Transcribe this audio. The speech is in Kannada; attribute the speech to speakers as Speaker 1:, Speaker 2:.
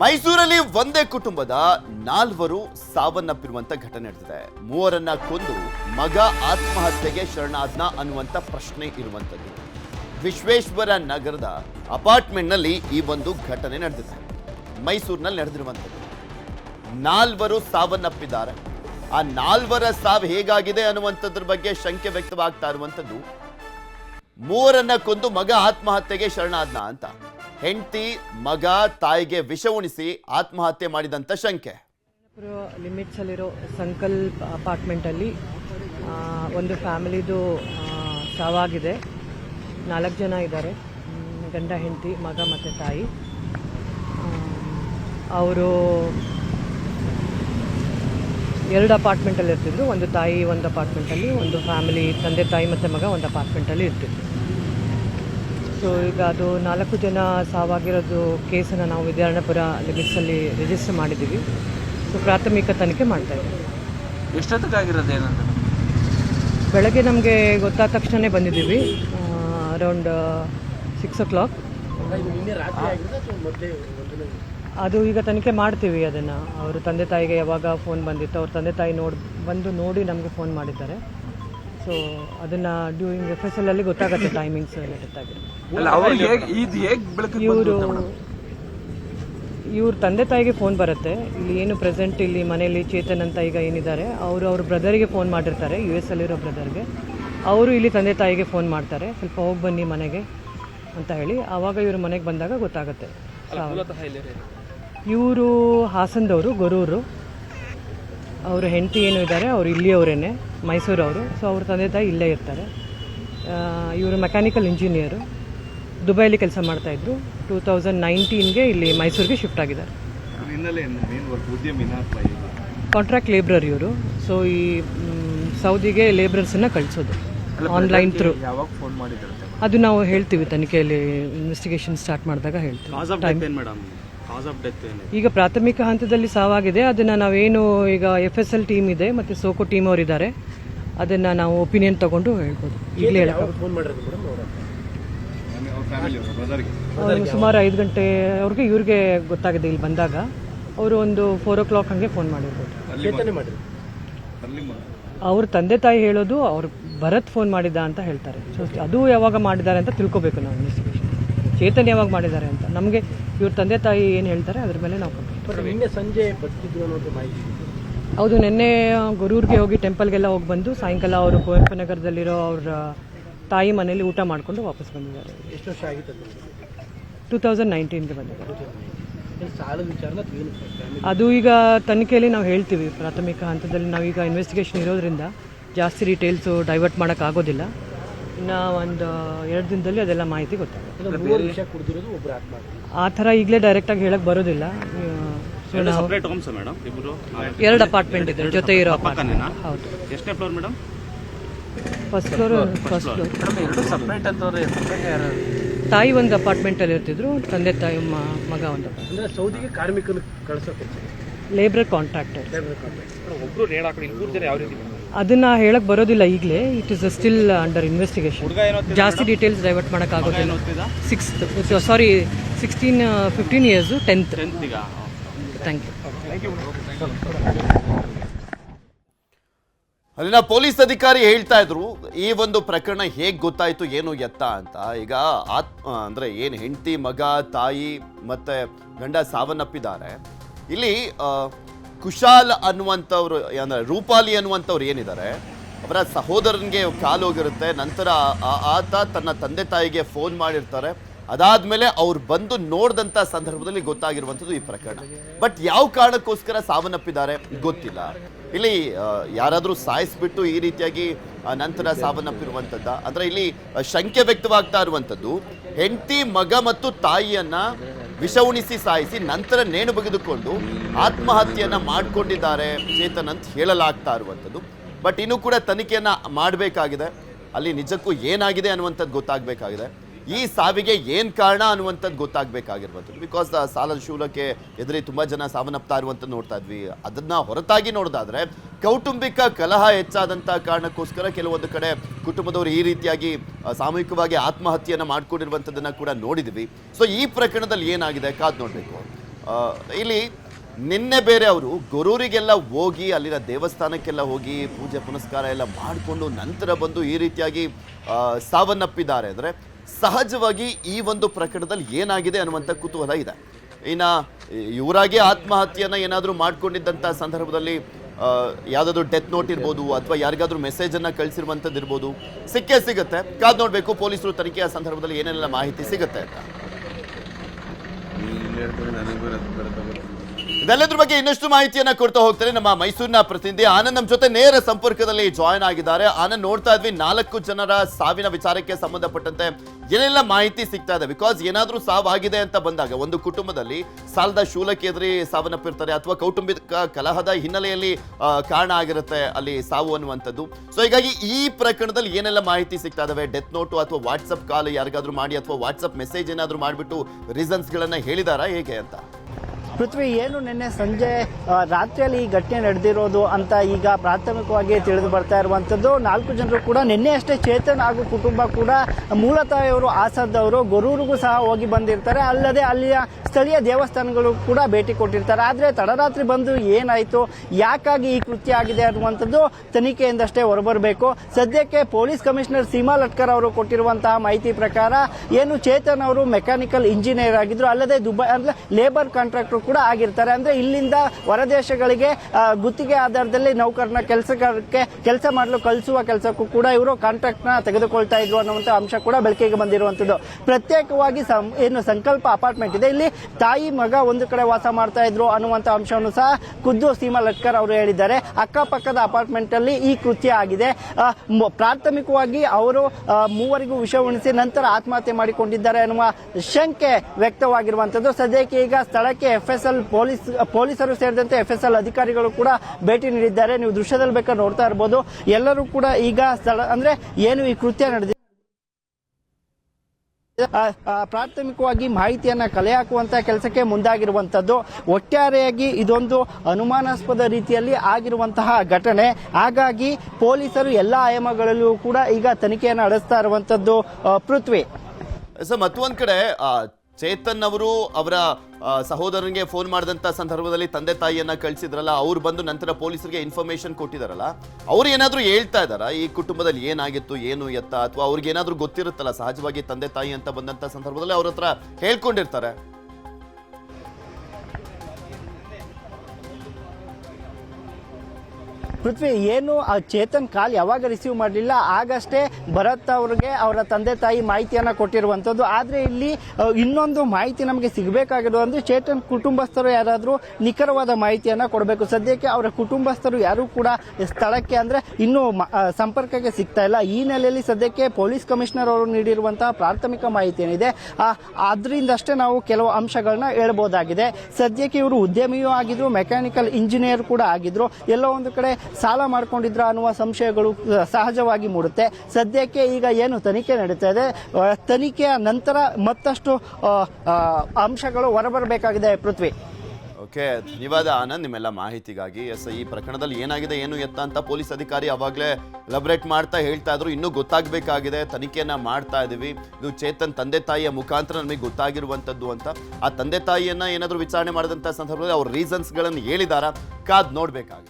Speaker 1: ಮೈಸೂರಲ್ಲಿ ಒಂದೇ ಕುಟುಂಬದ ನಾಲ್ವರು ಸಾವನ್ನಪ್ಪಿರುವಂತ ಘಟನೆ ನಡೆದಿದೆ. ಮೂವರನ್ನ ಕೊಂದು ಮಗ ಆತ್ಮಹತ್ಯೆಗೆ ಶರಣಾದ್ನ ಅನ್ನುವಂತ ಪ್ರಶ್ನೆ ಇರುವಂತದ್ದು. ವಿಶ್ವೇಶ್ವರ ನಗರದ ಅಪಾರ್ಟ್ಮೆಂಟ್ನಲ್ಲಿ ಈ ಒಂದು ಘಟನೆ ನಡೆದಿದೆ. ಮೈಸೂರಿನಲ್ಲಿ ನಡೆದಿರುವಂಥದ್ದು ನಾಲ್ವರು ಸಾವನ್ನಪ್ಪಿದ್ದಾರೆ. ಆ ನಾಲ್ವರ ಸಾವು ಹೇಗಾಗಿದೆ ಅನ್ನುವಂಥದ್ರ ಬಗ್ಗೆ ಶಂಕೆ ವ್ಯಕ್ತವಾಗ್ತಾ ಇರುವಂಥದ್ದು ಮೂವರನ್ನ ಕೊಂದು ಮಗ ಆತ್ಮಹತ್ಯೆಗೆ ಶರಣಾದ್ನ ಅಂತ. ಹೆಂಡತಿ, ಮಗ, ತಾಯಿಗೆ ವಿಷ ಉಣಿಸಿ ಆತ್ಮಹತ್ಯೆ ಮಾಡಿದಂತ ಶಂಕೆ.
Speaker 2: ಲಿಮಿಟ್ಸಲ್ಲಿರೋ ಸಂಕಲ್ಪ ಅಪಾರ್ಟ್ಮೆಂಟ್ ಅಲ್ಲಿ ಒಂದು ಫ್ಯಾಮಿಲಿದು ಸಾವಾಗಿದೆ. ನಾಲ್ಕು ಜನ ಇದ್ದಾರೆ. ಗಂಡ, ಹೆಂಡತಿ, ಮಗ ಮತ್ತು ತಾಯಿ. ಅವರು ಎರಡು ಅಪಾರ್ಟ್ಮೆಂಟಲ್ಲಿ ಇರ್ತಿದ್ರು. ಒಂದು ತಾಯಿ, ಒಂದು ಅಪಾರ್ಟ್ಮೆಂಟಲ್ಲಿ ಒಂದು ಫ್ಯಾಮಿಲಿ ತಂದೆ, ತಾಯಿ ಮತ್ತು ಮಗ ಒಂದು ಅಪಾರ್ಟ್ಮೆಂಟಲ್ಲಿ ಇರ್ತಿದ್ರು. ಸೊ ಈಗ ಅದು ನಾಲ್ಕು ಜನ ಸಾವಾಗಿರೋದು ಕೇಸನ್ನು ನಾವು ವಿದ್ಯಾರಣ್ಯಪುರ ಲಿಮಿಟ್ಸಲ್ಲಿ ರಿಜಿಸ್ಟರ್ ಮಾಡಿದ್ದೀವಿ. ಸೊ ಪ್ರಾಥಮಿಕ ತನಿಖೆ ಮಾಡ್ತಾ ಇದ್ದೀವಿ.
Speaker 3: ಎಷ್ಟೊತ್ತಿಗಾಗಿರೋದು ಏನಂತ?
Speaker 2: ಬೆಳಗ್ಗೆ ನಮಗೆ ಗೊತ್ತಾದ ತಕ್ಷಣವೇ ಬಂದಿದ್ದೀವಿ. ಅರೌಂಡ್ ಸಿಕ್ಸ್ ಓ ಕ್ಲಾಕ್ ಅದು ಈಗ ತನಿಖೆ ಮಾಡ್ತೀವಿ ಅದನ್ನು. ಅವರು ತಂದೆ ತಾಯಿಗೆ ಯಾವಾಗ ಫೋನ್ ಬಂದಿತ್ತು ಅವ್ರ ತಂದೆ ತಾಯಿ ನೋಡಿ ಬಂದು ನೋಡಿ ನಮಗೆ ಫೋನ್ ಮಾಡಿದ್ದಾರೆ. ಸೊ ಅದನ್ನು ಡ್ಯೂರಿಂಗ್ ಎಫ್ ಎಸ್ ಎಲ್ ಅಲ್ಲಿ ಗೊತ್ತಾಗುತ್ತೆ ಟೈಮಿಂಗ್ಸ್ ಎಲ್ಲ ಇವರು ಇವ್ರ ತಂದೆ ತಾಯಿಗೆ ಫೋನ್ ಬರುತ್ತೆ. ಇಲ್ಲಿ ಏನು ಪ್ರೆಸೆಂಟ್ ಇಲ್ಲಿ ಮನೆಯಲ್ಲಿ ಚೇತನ್ ಅಂತ ಈಗ ಏನಿದ್ದಾರೆ ಅವರು ಅವ್ರ ಬ್ರದರಿಗೆ ಫೋನ್ ಮಾಡಿರ್ತಾರೆ ಯು ಎಸ್ ಅಲ್ಲಿರೋ ಬ್ರದರ್ಗೆ ಅವರು ಇಲ್ಲಿ ತಂದೆ ತಾಯಿಗೆ ಫೋನ್ ಮಾಡ್ತಾರೆ ಸ್ವಲ್ಪ ಹೋಗಿ ಬನ್ನಿ ಮನೆಗೆ ಅಂತ ಹೇಳಿ. ಆವಾಗ ಇವರು ಮನೆಗೆ ಬಂದಾಗ ಗೊತ್ತಾಗುತ್ತೆ. ಇವರು ಹಾಸನದವರು ಗೊರೂರು. ಅವ್ರ ಹೆಂಡತಿ ಏನು ಇದ್ದಾರೆ ಅವ್ರು ಇಲ್ಲಿಯವರೇನೆ ಮೈಸೂರವರು. ಸೊ ಅವ್ರ ತಂದೆ ತಾಯಿ ಇಲ್ಲೇ ಇರ್ತಾರೆ. ಇವರು ಮೆಕ್ಯಾನಿಕಲ್ ಇಂಜಿನಿಯರು ದುಬೈಲಿ ಕೆಲಸ ಮಾಡ್ತಾಯಿದ್ರು ಟೂ ತೌಸಂಡ್ ನೈನ್ಟೀನ್ಗೆ ಇಲ್ಲಿ ಮೈಸೂರಿಗೆ ಶಿಫ್ಟ್ ಆಗಿದ್ದಾರೆ. ಕಾಂಟ್ರಾಕ್ಟ್ ಲೇಬ್ರರ್ ಇವರು. ಸೊ ಈ ಸೌದಿಗೆ ಲೇಬ್ರರ್ಸನ್ನು ಕಳಿಸೋದು. ಆನ್ಲೈನ್ ಥ್ರೂ
Speaker 3: ಯಾವಾಗ ಫೋನ್ ಮಾಡಿದ್ರು
Speaker 2: ಅದು ನಾವು ಹೇಳ್ತೀವಿ ತನಿಖೆಯಲ್ಲಿ ಇನ್ವೆಸ್ಟಿಗೇಷನ್ ಸ್ಟಾರ್ಟ್ ಮಾಡಿದಾಗ ಹೇಳ್ತೀವಿ. ಈಗ ಪ್ರಾಥಮಿಕ ಹಂತದಲ್ಲಿ ಸಾವಾಗಿದೆ. ಅದನ್ನ ನಾವೇನು ಈಗ ಎಫ್ ಎಸ್ ಎಲ್ ಟೀಮ್ ಇದೆ ಮತ್ತೆ ಸೋಕೋ ಟೀಮ್ ಅವರು ಇದ್ದಾರೆ ಅದನ್ನ ನಾವು ಒಪಿನಿಯನ್ ತಗೊಂಡು ಹೇಳ್ಬೋದು. ಈಗಲೇ ಹೇಳಕ್ಕೆ
Speaker 4: ಅವ್ರ ಫ್ಯಾಮಿಲಿ ಅವ್ರ ಬ್ರದರ್ಗೆ
Speaker 2: ಸುಮಾರು ಐದು ಗಂಟೆ ಅವ್ರಿಗೆ ಇವ್ರಿಗೆ ಗೊತ್ತಾಗಿದೆ ಇಲ್ಲಿ ಬಂದಾಗ. ಅವರು ಒಂದು ಫೋರ್ ಓ ಕ್ಲಾಕ್ ಹಾಗೆ ಫೋನ್ ಮಾಡಿರ್ಬೋದು.
Speaker 4: ಮಾಡಿದ್ರು. ಅಲ್ಲಿ ಮಾಡಿದ್ರು
Speaker 2: ಅವ್ರ ತಂದೆ ತಾಯಿ ಹೇಳೋದು ಅವ್ರು ಭರತ್ ಫೋನ್ ಮಾಡಿದ್ದ ಅಂತ ಹೇಳ್ತಾರೆ. ಸೊ ಅದು ಯಾವಾಗ ಮಾಡಿದ್ದಾರೆ ಅಂತ ತಿಳ್ಕೊಬೇಕು ನಾವು. ಇನ್ವೆಸ್ಟಿಗೇಷನ್ ಚೇತನ್ ಯಾವಾಗ ಮಾಡಿದ್ದಾರೆ ಅಂತ. ನಮಗೆ ಇವ್ರ ತಂದೆ ತಾಯಿ ಏನು ಹೇಳ್ತಾರೆ ಅದ್ರ ಮೇಲೆ ನಾವು
Speaker 5: ನಿನ್ನೆ ಸಂಜೆ
Speaker 2: ಹೌದು ನಿನ್ನೆ ಗುರೂರ್ಗೆ ಹೋಗಿ ಟೆಂಪಲ್ಗೆಲ್ಲ ಹೋಗಿ ಬಂದು ಸಾಯಂಕಾಲ ಅವರು ಕುವೆಂಪು ನಗರದಲ್ಲಿರೋ ಅವ್ರ ತಾಯಿ ಮನೇಲಿ ಊಟ ಮಾಡಿಕೊಂಡು ವಾಪಸ್ ಬಂದಿದ್ದಾರೆ.
Speaker 5: ಎಷ್ಟು ವರ್ಷ ಆಗಿತ್ತು
Speaker 2: ಟೂ ತೌಸಂಡ್ ನೈನ್ಟೀನ್ಗೆ ಬಂದಿದ್ದಾರೆ. ಅದು ಈಗ ತನಿಖೆಯಲ್ಲಿ ನಾವು ಹೇಳ್ತೀವಿ. ಪ್ರಾಥಮಿಕ ಹಂತದಲ್ಲಿ ನಾವೀಗ ಇನ್ವೆಸ್ಟಿಗೇಷನ್ ಇರೋದ್ರಿಂದ ಜಾಸ್ತಿ ಡೀಟೇಲ್ಸು ಡೈವರ್ಟ್ ಮಾಡೋಕ್ಕಾಗೋದಿಲ್ಲ ಇನ್ನು ಒಂದು ಎರಡು ದಿನದಲ್ಲಿ ಅದೆಲ್ಲ ಮಾಹಿತಿ ಗೊತ್ತಾಗುತ್ತೆ.
Speaker 5: ಒಬ್ಬರು
Speaker 2: ಆ ಥರ ಈಗಲೇ ಡೈರೆಕ್ಟಾಗಿ ಹೇಳಕ್ಕೆ ಬರೋದಿಲ್ಲ. ಎರಡು ಅಪಾರ್ಟ್ಮೆಂಟ್ ಇದೆ ಜೊತೆ ಇರೋ ಅಪಾರ್ಟ್ಮೆಂಟ್ ಹೌದು.
Speaker 4: ಎಷ್ಟನೇ floor madam
Speaker 2: first floor first floor ತಾಯಿ ಒಂದು ಅಪಾರ್ಟ್ಮೆಂಟಲ್ಲಿ ಇರ್ತಿದ್ರು ತಂದೆ ತಾಯಿ ಮ- ಮಗ ಒಂದು
Speaker 5: ಅಂದರೆ ಸೌದಿಗೆ ಕಾರ್ಮಿಕರು ಕಳ್ಸೋಕೆ
Speaker 2: ಲೇಬರ್ ಕಾಂಟ್ರಾಕ್ಟರ್
Speaker 3: ಜನ ಯಾವ ರೀತಿ
Speaker 2: ಅದನ್ನ ಹೇಳಕ್ ಬರೋದಿಲ್ಲ ಈಗಲೇ. It is still under investigation ಜಾಸ್ತಿ ಡೀಟೇಲ್ಸ್ ಡೈವರ್ಟ್ ಆಗೋದಿಲ್ಲ. Sixth sorry sixteen fifteen years tenth
Speaker 4: ಈಗ?
Speaker 2: ಥ್ಯಾಂಕ್ ಯು
Speaker 1: ಅಲ್ಲಿನ ಪೊಲೀಸ್ ಅಧಿಕಾರಿ ಹೇಳ್ತಾ ಇದ್ರು ಈ ಒಂದು ಪ್ರಕರಣ ಹೇಗೆ ಗೊತ್ತಾಯ್ತು ಏನು ಎತ್ತ ಅಂತ. ಈಗ ಆತ್ಮ ಅಂದ್ರೆ ಏನು ಹೆಂಡತಿ ಮಗ ತಾಯಿ ಮತ್ತೆ ಗಂಡ ಸಾವನ್ನಪ್ಪಿದ್ದಾರೆ. ಇಲ್ಲಿ ಕುಶಾಲ್ ಅನ್ನುವಂಥವ್ರು, ಅಂದರೆ ರೂಪಾಲಿ ಅನ್ನುವಂಥವ್ರು ಏನಿದ್ದಾರೆ, ಅವರ ಸಹೋದರನಿಗೆ ಕಾಲೋಗಿರುತ್ತೆ ನಂತರ ಆತ ತನ್ನ ತಂದೆ ತಾಯಿಗೆ ಫೋನ್ ಮಾಡಿರ್ತಾರೆ. ಅದಾದ್ಮೇಲೆ ಅವ್ರು ಬಂದು ನೋಡಿದಂಥ ಸಂದರ್ಭದಲ್ಲಿ ಗೊತ್ತಾಗಿರುವಂಥದ್ದು ಈ ಪ್ರಕರಣ. ಬಟ್ ಯಾವ ಕಾರಣಕ್ಕೋಸ್ಕರ ಸಾವನ್ನಪ್ಪಿದ್ದಾರೆ? ಗೊತ್ತಿಲ್ಲ. ಇಲ್ಲಿ ಯಾರಾದರೂ ಸಾಯಿಸ್ಬಿಟ್ಟು ಈ ರೀತಿಯಾಗಿ ನಂತರ ಸಾವನ್ನಪ್ಪಿರುವಂಥದ್ದ. ಅಂದರೆ ಇಲ್ಲಿ, ಶಂಕೆ ವ್ಯಕ್ತವಾಗ್ತಾ ಇರುವಂಥದ್ದು, ಹೆಂಡತಿ, ಮಗ ಮತ್ತು ತಾಯಿಯನ್ನ ವಿಷ ಉಣಿಸಿ ಸಾಯಿಸಿ ನಂತರ ನೇಣು ಬಗೆದುಕೊಂಡು ಆತ್ಮಹತ್ಯೆಯನ್ನು ಮಾಡಿಕೊಂಡಿದ್ದಾರೆ ಚೇತನ್ ಅಂತ ಹೇಳಲಾಗ್ತಾ ಇರುವಂಥದ್ದು. ಬಟ್ ಇನ್ನೂ ಕೂಡ ತನಿಖೆಯನ್ನ ಮಾಡಬೇಕಾಗಿದೆ. ಅಲ್ಲಿ ನಿಜಕ್ಕೂ ಏನಾಗಿದೆ ಅನ್ನುವಂಥದ್ದು ಗೊತ್ತಾಗಬೇಕಾಗಿದೆ. ಈ ಸಾವಿಗೆ ಏನ್ ಕಾರಣ ಅನ್ನುವಂಥದ್ದು ಗೊತ್ತಾಗಬೇಕಾಗಿರುವಂಥದ್ದು ಬಿಕಾಸ್ ಸಾಲದ ಶೂಲಕ್ಕೆ ಎದುರಿ ತುಂಬಾ ಜನ ಸಾವನ್ನಪ್ತಾ ಇರುವಂಥದ್ದು ನೋಡ್ತಾ ಇದ್ವಿ. ಅದನ್ನ ಹೊರತಾಗಿ ನೋಡೋದಾದ್ರೆ, ಕೌಟುಂಬಿಕ ಕಲಹ ಹೆಚ್ಚಾದಂಥ ಕಾರಣಕ್ಕೋಸ್ಕರ ಕೆಲವೊಂದು ಕಡೆ ಕುಟುಂಬದವರು ಈ ರೀತಿಯಾಗಿ ಸಾಮೂಹಿಕವಾಗಿ ಆತ್ಮಹತ್ಯೆಯನ್ನು ಮಾಡ್ಕೊಂಡಿರುವಂಥದ್ದನ್ನ ಕೂಡ ನೋಡಿದ್ವಿ. ಸೊ ಈ ಪ್ರಕರಣದಲ್ಲಿ ಏನಾಗಿದೆ ಕಾದ್ ನೋಡಬೇಕು. ಇಲ್ಲಿ ನಿನ್ನೆ ಬೇರೆ ಅವರು ಗೊರೂರಿಗೆಲ್ಲ ಹೋಗಿ, ಅಲ್ಲಿನ ದೇವಸ್ಥಾನಕ್ಕೆಲ್ಲ ಹೋಗಿ ಪೂಜೆ ಪುನಸ್ಕಾರ ಎಲ್ಲ ಮಾಡಿಕೊಂಡು ನಂತರ ಬಂದು ಈ ರೀತಿಯಾಗಿ ಸಾವನ್ನಪ್ಪಿದ್ದಾರೆ. ಅಂದರೆ ಸಹಜವಾಗಿ ಈ ಒಂದು ಪ್ರಕರಣದಲ್ಲಿ ಏನಾಗಿದೆ ಅನ್ನುವಂಥ ಕುತೂಹಲ ಇದೆ. ಇನ್ನು ಇವರಾಗೆ ಆತ್ಮಹತ್ಯೆಯನ್ನು ಏನಾದರೂ ಮಾಡ್ಕೊಂಡಿದ್ದಂಥ ಸಂದರ್ಭದಲ್ಲಿ ಯಾವುದಾದ್ರೂ ಡೆತ್ ನೋಟ್ ಇರ್ಬೋದು ಅಥವಾ ಯಾರಿಗಾದ್ರೂ ಮೆಸೇಜನ್ನು ಕಳಿಸಿರುವಂಥದ್ದು ಇರ್ಬೋದು, ಸಿಕ್ಕೇ ಸಿಗುತ್ತೆ. ಕಾದು ನೋಡಬೇಕು, ಪೊಲೀಸರು ತನಿಖೆಯ ಸಂದರ್ಭದಲ್ಲಿ ಏನೆಲ್ಲ ಮಾಹಿತಿ ಸಿಗುತ್ತೆ ಅಂತ. ಇದೆಲ್ಲದ್ರ ಬಗ್ಗೆ ಇನ್ನಷ್ಟು ಮಾಹಿತಿಯನ್ನ ಕೊಡ್ತಾ ಹೋಗ್ತಾರೆ ನಮ್ಮ ಮೈಸೂರಿನ ಪ್ರತಿನಿಧಿ ಆನಂದ್ ನಮ್ಮ ಜೊತೆ ನೇರ ಸಂಪರ್ಕದಲ್ಲಿ ಜಾಯಿನ್ ಆಗಿದ್ದಾರೆ. ಆನಂದ್, ನೋಡ್ತಾ ಇದ್ವಿ, ನಾಲ್ಕು ಜನರ ಸಾವಿನ ವಿಚಾರಕ್ಕೆ ಸಂಬಂಧಪಟ್ಟಂತೆ ಏನೆಲ್ಲ ಮಾಹಿತಿ ಸಿಗ್ತಾ ಇದೆ? ಬಿಕಾಸ್ ಏನಾದ್ರೂ ಸಾವಾಗಿದೆ ಅಂತ ಬಂದಾಗ, ಒಂದು ಕುಟುಂಬದಲ್ಲಿ ಸಾಲದ ಶೂಲಕ್ಕೆ ಎದುರಿ ಸಾವನ್ನಪ್ಪಿರ್ತಾರೆ ಅಥವಾ ಕೌಟುಂಬಿಕ ಕಲಹದ ಹಿನ್ನೆಲೆಯಲ್ಲಿ ಕಾರಣ ಆಗಿರುತ್ತೆ ಅಲ್ಲಿ ಸಾವು ಅನ್ನುವಂಥದ್ದು. ಸೊ ಹೀಗಾಗಿ ಈ ಪ್ರಕರಣದಲ್ಲಿ ಏನೆಲ್ಲ ಮಾಹಿತಿ ಸಿಗ್ತಾ ಇದಾವೆ? ಡೆತ್ ನೋಟು ಅಥವಾ ವಾಟ್ಸಪ್ ಕಾಲ್ ಯಾರಿಗಾದ್ರೂ ಮಾಡಿ ಅಥವಾ ವಾಟ್ಸಪ್ ಮೆಸೇಜ್ ಏನಾದ್ರೂ ಮಾಡಿಬಿಟ್ಟು ರೀಸನ್ಸ್ಗಳನ್ನು ಹೇಳಿದಾರಾ? ಹೇಗೆ ಅಂತ.
Speaker 6: ಪೃಥ್ವಿ, ಏನು ನಿನ್ನೆ ಸಂಜೆ ರಾತ್ರಿಯಲ್ಲಿ ಈ ಘಟನೆ ನಡೆದಿರೋದು ಅಂತ ಈಗ ಪ್ರಾಥಮಿಕವಾಗಿ ತಿಳಿದು ಬರ್ತಾ ಇರುವಂತದ್ದು ನಾಲ್ಕು ಜನರು ಕೂಡ ನಿನ್ನೆ ಅಷ್ಟೇ ಚೇತನ್ ಹಾಗೂ ಕುಟುಂಬ ಕೂಡ ಮೂಲತಃ ಇವರು ಆಸದವರು ಗೊರೂರಿಗೂ ಸಹ ಹೋಗಿ ಬಂದಿರ್ತಾರೆ. ಅಲ್ಲದೆ ಅಲ್ಲಿಯ ಸ್ಥಳೀಯ ದೇವಸ್ಥಾನಗಳು ಕೂಡ ಭೇಟಿ ಕೊಟ್ಟಿರ್ತಾರೆ. ಆದ್ರೆ ತಡರಾತ್ರಿ ಬಂದು ಏನಾಯ್ತು, ಯಾಕಾಗಿ ಈ ಕೃತ್ಯ ಆಗಿದೆ ಅನ್ನುವಂಥದ್ದು ತನಿಖೆಯಿಂದಷ್ಟೇ ಹೊರಬರಬೇಕು. ಸದ್ಯಕ್ಕೆ ಪೊಲೀಸ್ ಕಮಿಷನರ್ ಸೀಮಾ ಲಟ್ಕರ್ ಅವರು ಕೊಟ್ಟಿರುವಂತಹ ಮಾಹಿತಿ ಪ್ರಕಾರ, ಏನು ಚೇತನ್ ಅವರು ಮೆಕ್ಯಾನಿಕಲ್ ಇಂಜಿನಿಯರ್ ಆಗಿದ್ರು, ಅಲ್ಲದೆ ದುಬೈ ಅಂದ್ರೆ ಲೇಬರ್ ಕಾಂಟ್ರಾಕ್ಟರ್ ಕೂಡ ಆಗಿರ್ತಾರೆ. ಅಂದ್ರೆ ಇಲ್ಲಿಂದ ಹೊರದೇಶಗಳಿಗೆ ಗುತ್ತಿಗೆ ಆಧಾರದಲ್ಲಿ ನೌಕರನ ಕೆಲಸಕ್ಕೆ, ಕೆಲಸ ಮಾಡಲು ಕಳಿಸುವ ಕೆಲಸಕ್ಕೂ ಕೂಡ ಇವರು ಕಾಂಟ್ರಾಕ್ಟ್ನ ತೆಗೆದುಕೊಳ್ತಾ ಇದ್ರು ಅನ್ನುವಂಥ ಅಂಶ ಕೂಡ ಬೆಳಕಿಗೆ ಬಂದಿರುವಂತದ್ದು ಪ್ರತ್ಯೇಕವಾಗಿ ಏನು ಸಂಕಲ್ಪ ಅಪಾರ್ಟ್ಮೆಂಟ್ ಇದೆ. ಇಲ್ಲಿ ತಾಯಿ ಮಗ ಒಂದು ಕಡೆ ವಾಸ ಮಾಡ್ತಾ ಇದ್ರು ಅನ್ನುವಂಥ ಅಂಶವನ್ನು ಸಹ ಖುದ್ದು ಸೀಮಾ ಲಟ್ಕರ್ ಅವರು ಹೇಳಿದ್ದಾರೆ. ಅಕ್ಕಪಕ್ಕದ ಅಪಾರ್ಟ್ಮೆಂಟ್ ಅಲ್ಲಿ ಈ ಕೃತ್ಯ ಆಗಿದೆ. ಪ್ರಾಥಮಿಕವಾಗಿ ಅವರು ಮೂವರಿಗೂ ವಿಷ ಉಣಿಸಿ ನಂತರ ಆತ್ಮಹತ್ಯೆ ಮಾಡಿಕೊಂಡಿದ್ದಾರೆ ಅನ್ನುವ ಶಂಕೆ ವ್ಯಕ್ತವಾಗಿರುವಂತದ್ದು ಸದ್ಯಕ್ಕೆ ಈಗ ಸ್ಥಳಕ್ಕೆ ಎಫ್ಎಸ್ಎಲ್ ಪೊಲೀಸ್, ಪೊಲೀಸರು ಸೇರಿದಂತೆ ಎಫ್ಎಸ್ಎಲ್ ಅಧಿಕಾರಿಗಳು ಕೂಡ ಭೇಟಿ ನೀಡಿದ್ದಾರೆ. ನೀವು ದೃಶ್ಯದಲ್ಲಿ ಬೇಕಾದ್ರೆ ನೋಡ್ತಾ ಇರಬಹುದು ಎಲ್ಲರೂ ಕೂಡ ಈಗ ಸ್ಥಳ, ಅಂದ್ರೆ ಏನು ಈ ಕೃತ್ಯ ನಡೆದಿದೆ? ಪ್ರಾಥಮಿಕವಾಗಿ ಮಾಹಿತಿಯನ್ನ ಕಲೆ ಹಾಕುವಂತ ಕೆಲಸಕ್ಕೆ ಮುಂದಾಗಿರುವಂತದ್ದು ಒಟ್ಟಾರೆಯಾಗಿ ಇದೊಂದು ಅನುಮಾನಾಸ್ಪದ ರೀತಿಯಲ್ಲಿ ಆಗಿರುವಂತಹ ಘಟನೆ. ಹಾಗಾಗಿ ಪೊಲೀಸರು ಎಲ್ಲಾ ಆಯಾಮಗಳಲ್ಲೂ ಕೂಡ ಈಗ ತನಿಖೆಯನ್ನು ನಡೆಸ್ತಾ ಇರುವಂತದ್ದು ಪೃಥ್ವಿ.
Speaker 1: ಮತ್ತೊಂದ್ ಕಡೆ ಚೇತನ್ ಅವರು ಅವರ ಸಹೋದರನಿಗೆ ಫೋನ್ ಮಾಡಿದಂತ ಸಂದರ್ಭದಲ್ಲಿ ತಂದೆ ತಾಯಿಯನ್ನ ಕಳಿಸಿದ್ರಲ್ಲ, ಅವ್ರು ಬಂದು ನಂತರ ಪೊಲೀಸರಿಗೆ ಇನ್ಫಾರ್ಮೇಶನ್ ಕೊಟ್ಟಿದಾರಲ್ಲ, ಅವ್ರು ಏನಾದರೂ ಹೇಳ್ತಾ ಇದಾರ ಈ ಕುಟುಂಬದಲ್ಲಿ ಏನಾಗಿತ್ತು, ಏನು ಎತ್ತ? ಅಥವಾ ಅವ್ರಿಗೆ ಏನಾದರೂ ಗೊತ್ತಿರುತ್ತಲ್ಲ, ಸಹಜವಾಗಿ ತಂದೆ ತಾಯಿ ಅಂತ ಬಂದಂತ ಸಂದರ್ಭದಲ್ಲಿ ಅವ್ರ ಹತ್ರ ಹೇಳ್ಕೊಂಡಿರ್ತಾರೆ.
Speaker 6: ಪೃಥ್ವಿ ಏನು, ಆ ಚೇತನ್ ಕಾಲ್ ಯಾವಾಗ ರಿಸೀವ್ ಮಾಡಲಿಲ್ಲ, ಆಗಷ್ಟೇ ಭರತ್ ಅವ್ರಿಗೆ ಅವರ ತಂದೆ ತಾಯಿ ಮಾಹಿತಿಯನ್ನು ಕೊಟ್ಟಿರುವಂಥದ್ದು. ಆದರೆ ಇಲ್ಲಿ ಇನ್ನೊಂದು ಮಾಹಿತಿ ನಮಗೆ ಸಿಗಬೇಕಾಗಿರೋ ಅಂದರೆ ಚೇತನ್ ಕುಟುಂಬಸ್ಥರು ಯಾರಾದರೂ ನಿಖರವಾದ ಮಾಹಿತಿಯನ್ನು ಕೊಡಬೇಕು. ಸದ್ಯಕ್ಕೆ ಅವರ ಕುಟುಂಬಸ್ಥರು ಯಾರು ಕೂಡ ಸ್ಥಳಕ್ಕೆ ಅಂದರೆ ಇನ್ನೂ ಸಂಪರ್ಕಕ್ಕೆ ಸಿಗ್ತಾ ಇಲ್ಲ. ಈ ನೆಲೆಯಲ್ಲಿ ಸದ್ಯಕ್ಕೆ ಪೊಲೀಸ್ ಕಮಿಷನರ್ ಅವರು ನೀಡಿರುವಂತಹ ಪ್ರಾಥಮಿಕ ಮಾಹಿತಿ ಏನಿದೆ ಅದರಿಂದಷ್ಟೇ ನಾವು ಕೆಲವು ಅಂಶಗಳನ್ನ ಹೇಳ್ಬೋದಾಗಿದೆ. ಸದ್ಯಕ್ಕೆ ಇವರು ಉದ್ಯಮಿಯೂ ಆಗಿದ್ರು, ಮೆಕ್ಯಾನಿಕಲ್ ಇಂಜಿನಿಯರ್ ಕೂಡ ಆಗಿದ್ರು. ಎಲ್ಲೋ ಒಂದು ಕಡೆ ಸಾಲ ಮಾಡಿಕೊಂಡಿದ್ರ ಅನ್ನುವ ಸಂಶಯಗಳು ಸಹಜವಾಗಿ ಮೂಡುತ್ತೆ. ಸದ್ಯಕ್ಕೆ ಈಗ ಏನು ತನಿಖೆ ನಡೀತಾ ಇದೆ? ತನಿಖೆಯ ನಂತರ ಮತ್ತಷ್ಟು ಅಂಶಗಳು ಹೊರಬರಬೇಕಾಗಿದೆ ಪೃಥ್ವಿ.
Speaker 1: ಓಕೆ, ಧನ್ಯವಾದ ಆನಂದ್. ನಿಮ್ಮೆಲ್ಲ ಮಾಹಿತಿಗಾಗಿ ಎಸ್, ಈ ಪ್ರಕರಣದಲ್ಲಿ ಏನಾಗಿದೆ, ಏನು ಎತ್ತ ಅಂತ ಪೊಲೀಸ್ ಅಧಿಕಾರಿ ಅವಾಗಲೇ ಲಬ್ರೇಟ್ ಮಾಡ್ತಾ ಹೇಳ್ತಾ ಇದ್ರು. ಇನ್ನೂ ಗೊತ್ತಾಗಬೇಕಾಗಿದೆ, ತನಿಖೆಯನ್ನು ಮಾಡ್ತಾ ಇದೀವಿ. ಇದು ಚೇತನ್ ತಂದೆ ತಾಯಿಯ ಮುಖಾಂತರ ನಮಗೆ ಗೊತ್ತಾಗಿರುವಂಥದ್ದು ಅಂತ. ಆ ತಂದೆ ತಾಯಿಯನ್ನ ಏನಾದರೂ ವಿಚಾರಣೆ ಮಾಡಿದಂಥ ಸಂದರ್ಭದಲ್ಲಿ ಅವ್ರ ರೀಸನ್ಸ್ಗಳನ್ನು ಹೇಳಿದಾರ? ಕಾದ್ ನೋಡ್ಬೇಕಾಗಿದೆ